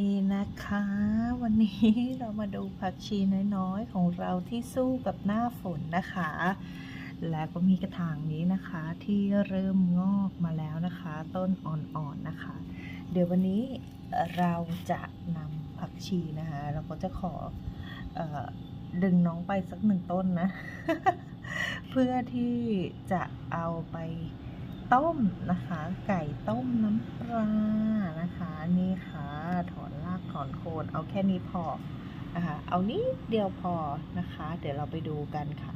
นี่นะคะ วันนี้เรามาดูผักชีน้อยๆ ของเราที่สู้กับหน้าฝนนะคะ แล้วก็มีกระถางนี้นะคะที่เริ่มงอกมาแล้วนะคะ ต้นอ่อนๆนะคะ เดี๋ยววันนี้เราจะนำผักชีนะคะเราก็จะขอออดึงน้องไปสักหนึ่งต้นนะ เพื่อที่จะเอาไป ต้มนะคะ ไก่ต้มน้ำปลานะคะ นี่ค่ะ ถอนรากถอนโคนเอาแค่นี้พอนะคะเอานิดเดียวพอนะคะ เดี๋ยวเราไปดูกันค่ะ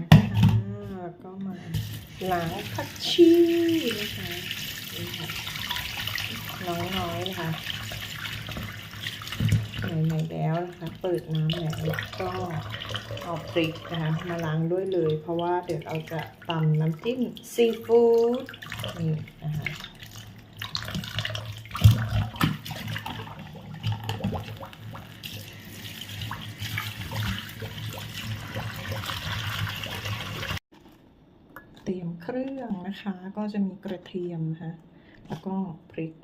นะคะก็มาล้างผักชีนะคะนี่ค่ะน้อยๆนะคะ ใหม่ๆแล้วนะคะ เปิดน้ำแล้วก็เอาพริกนะคะ มาล้างด้วยเลย เพราะว่าเดี๋ยวเราจะตำน้ำจิ้มซีฟู้ดนี่นะคะเตรียมเครื่องนะคะ ก็จะมีกระเทียมนะคะ แล้วก็พริก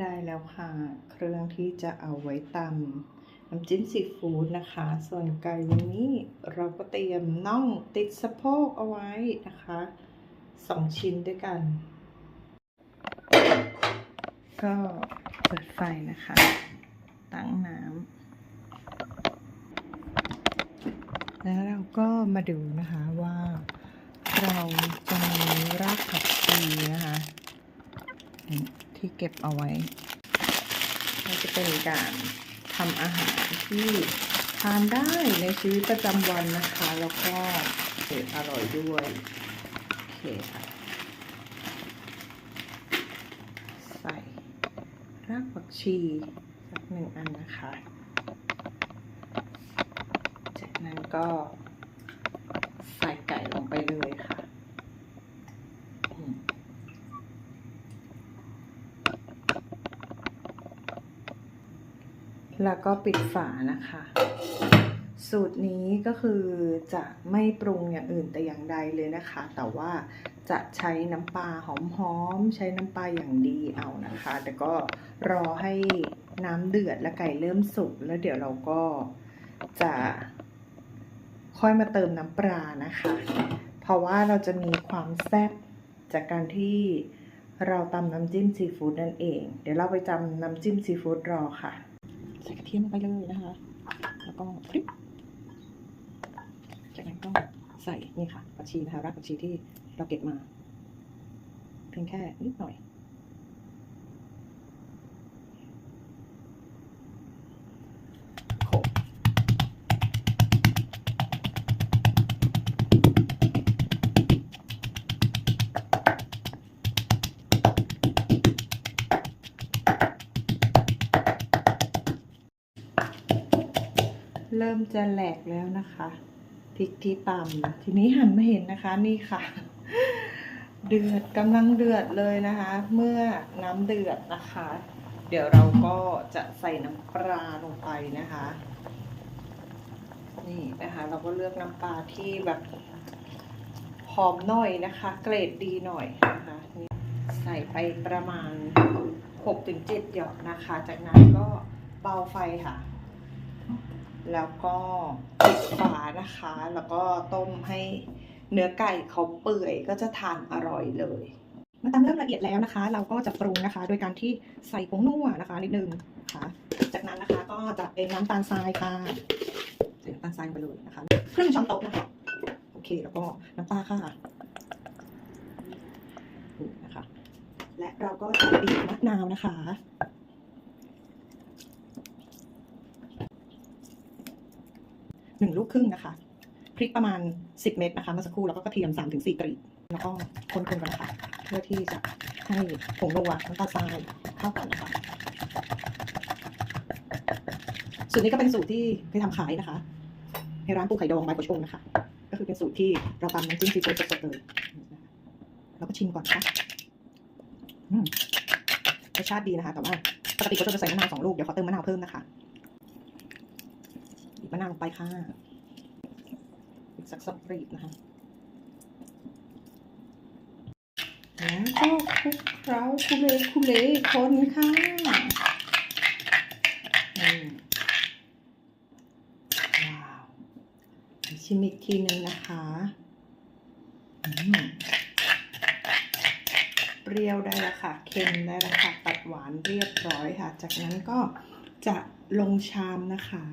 ได้แล้วค่ะ เครื่องที่จะเอาไว้ตำน้ำจิ้มซีฟู้ดนะคะ ส่วนไก่วันนี้เราก็เตรียมน่องติดสะโพกเอาไว้นะคะสองชิ้นด้วยกัน ก็เปิดไฟนะคะ ตั้งน้ำแล้วเราก็มาดูนะคะว่าเราจะมีรากผักชีนะคะ ที่เก็บเอาไว้จะเป็นการทำอาหารที่ทานได้ในชีวิตประจำวันนะคะ แล้วก็เผ็ดอร่อยด้วยโอเคค่ะใส่รากผักชีสักหนึ่งอันนะคะ จากนั้นก็ใส่ไก่ลงไปเลยค่ะ แล้วก็ปิดฝานะคะ สูตรนี้ก็คือจะไม่ปรุงอย่างอื่นแต่อย่างใดเลยนะคะ แต่ว่าจะใช้น้ำปลาหอมๆใช้น้ำปลาอย่างดีเอานะคะ แต่ก็รอให้น้ำเดือดและไก่เริ่มสุกแล้วเดี๋ยวเราก็จะค่อยมาเติมน้ำปลานะคะ เพราะว่าเราจะมีความแซ่บจากการที่เราตำน้ำจิ้มซีฟู้ดนั่นเอง เดี๋ยวเราไปจำน้ำจิ้มซีฟู้ดรอค่ะ ใส่กระเทียมลงไปเลยนะคะ แล้วก็คลิปจากนั้นก็ใส่นี่ค่ะผักชีนะคะรากผักชีที่เราเก็บมา เพียงแค่นิดหน่อย เริ่มจะแหลกแล้วนะคะพริกที่ตำทีนี้หันมาเห็นนะคะนี่ค่ะ เดือดกำลังเดือดเลยนะคะ เมื่อน้ำเดือดนะคะ เดี๋ยวเราก็จะใส่น้ำปลาลงไปนะคะ นี่นะคะ เราก็เลือกน้ำปลาที่แบบหอมหน่อยนะคะ เกรดดีหน่อยนะคะใส่ไปประมาณ 6-7 หยดนะคะ จากนั้นก็เบาไฟค่ะ แล้วก็ปิดฝานะคะ แล้วก็ต้มให้เนื้อไก่เขาเปื่อยก็จะทานอร่อยเลยเมื่อตำเริ่มละเอียดแล้วนะคะ เราก็จะปรุงนะคะ โดยการที่ใส่ผงนัวนะคะนิดนึงนะคะจากนั้นนะคะก็จะเป็นน้ำตาลทรายค่ะใส่น้ำตาลทรายไปเลยนะคะครึ่งช้อนโต๊ะนะคะโอเคแล้วก็น้ำปลาค่ะนี่นะคะ และเราก็จะบีบมะนาวนะคะ หนึ่งลูกครึ่งนะคะ พริกประมาณ 10 เม็ดนะคะเมื่อสักครู่แล้วก็กระเทียม 3-4ถึงกรีบแล้วก็คนๆกันนะคะเพื่อที่จะให้ผงนัวน้ำตาลทรายเข้ากันนะคะสูตรนี้ก็เป็นสูตรที่เคยทำขายนะคะ ในร้านปูไข่ดองใบายโคชงนะคะ ก็คือเป็นสูตรที่เราตำน้ำจิ้มซีฟู้ดสดๆเลยเราก็ชิมก่อนนะคะรสชาติดีนะคะ แต่ว่าปกติก็จะใส่มะนาวสองลูก เดี๋ยวขอเติมมะนาวเพิ่มนะคะ มะนาวลงไปค่ะ อีกสักสปรีดนะคะ แล้วก็คลุกเคล้าคุเลคุเลคนค่ะว้าวชิมอีกทีหนึ่งนะคะอืมเปรี้ยวได้แล้วค่ะ เค็มได้แล้วค่ะ ตัดหวานเรียบร้อยค่ะ จากนั้นก็จะลงชามนะคะ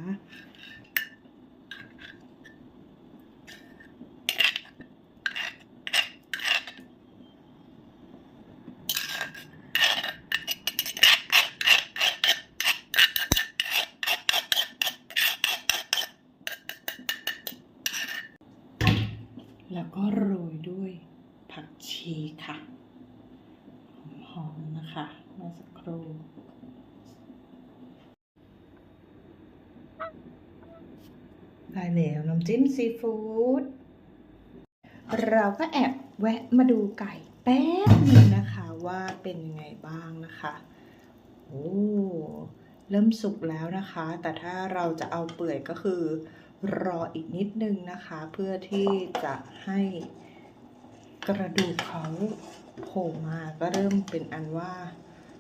แล้วก็โรยด้วยผักชีค่ะ หอมๆนะคะมื่อสักครู่ได้แล้วน้ำจิ้มซีฟู้ดเราก็แอบแวะมาดูไก่แป๊บนึงนะคะว่าเป็นยังไงบ้างนะคะ โอ้ เริ่มสุกแล้วนะคะ แต่ถ้าเราจะเอาเปื่อยก็คือ รออีกนิดนึงนะคะ เพื่อที่จะให้กระดูกเขาโผล่มาก็เริ่มเป็นอันว่า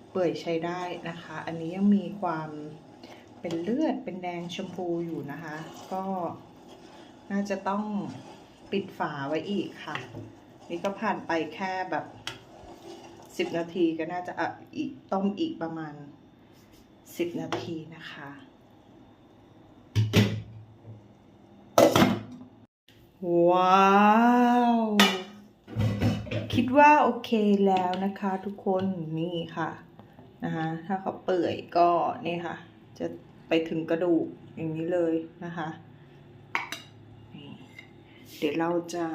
เปื่อยใช้ได้นะคะ อันนี้ยังมีความเป็นเลือดเป็นแดงชมพูอยู่นะคะ ก็น่าจะต้องปิดฝาไว้อีกค่ะ นี่ก็ผ่านไปแค่แบบสิบนาทีก็น่าจะอะอีกต้มอีกประมาณสิบนาทีนะคะ ว้าว คิดว่าโอเคแล้วนะคะทุกคนนี่ค่ะนะคะถ้าเขาเปื่อยก็นี่ค่ะ จะไปถึงกระดูกอย่างนี้เลยนะคะเดี๋ยวเราจะ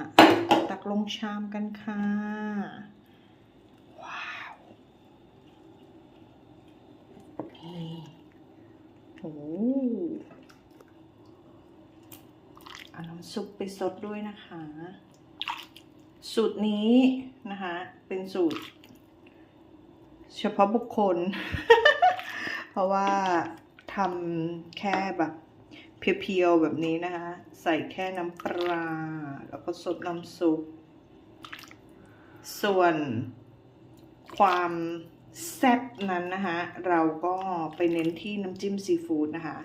ตักลงชามกันค่ะว้าวนี่โอ้ เอาน้ำซุปไปซดด้วยนะคะ สูตรนี้นะคะ เป็นสูตร เฉพาะบุคคล เพราะว่าทำแค่แบบเพียวๆแบบนี้นะคะ ใส่แค่น้ำปลา แล้วก็ซดน้ำซุป ส่วนความแซ่บนั้นนะคะ เราก็ไปเน้นที่น้ำจิ้มซีฟู้ดนะคะ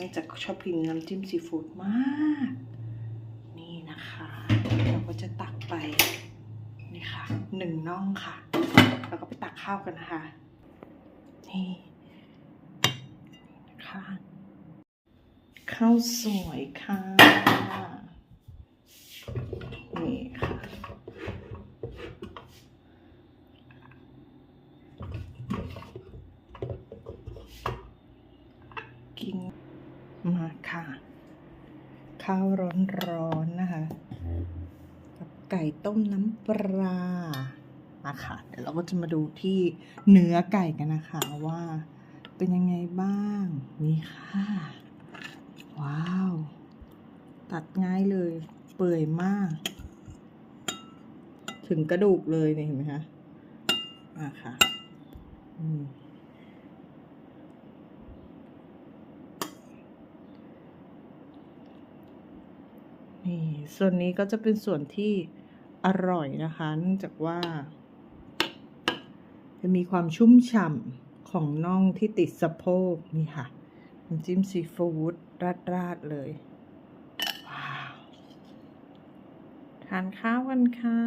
นื่องจากชอบกินน้ำจิ้มซีฟู้ดมาก นี่นะคะ เราก็จะตักไปนี่ค่ะหนึ่งน่องค่ะ แล้วก็ไปตักข้าวกันนะคะ นี่นะคะข้าวสวยค่ะนี่ค่ะ กินมาค่ะ ข้าวร้อนๆนะคะ กับ ไก่ต้มน้ำปลามาค่ะเดี๋ยวเราก็จะมาดูที่เนื้อไก่กันนะคะว่าเป็นยังไงบ้าง นี่ค่ะ ว้าว ตัดง่ายเลย เปื่อยมาก ถึงกระดูกเลยเนี่ยเห็นไหมคะมาค่ะอืมนี่ส่วนนี้ก็จะเป็นส่วนที่ อร่อยนะคะเนื่องจากว่า จะมีความชุ่มฉ่ำของน่องที่ติดสะโพกนี่ค่ะน้ำจิ้มซีฟู้ดราดๆเลย ว้าว ทานข้าวกันค่ะ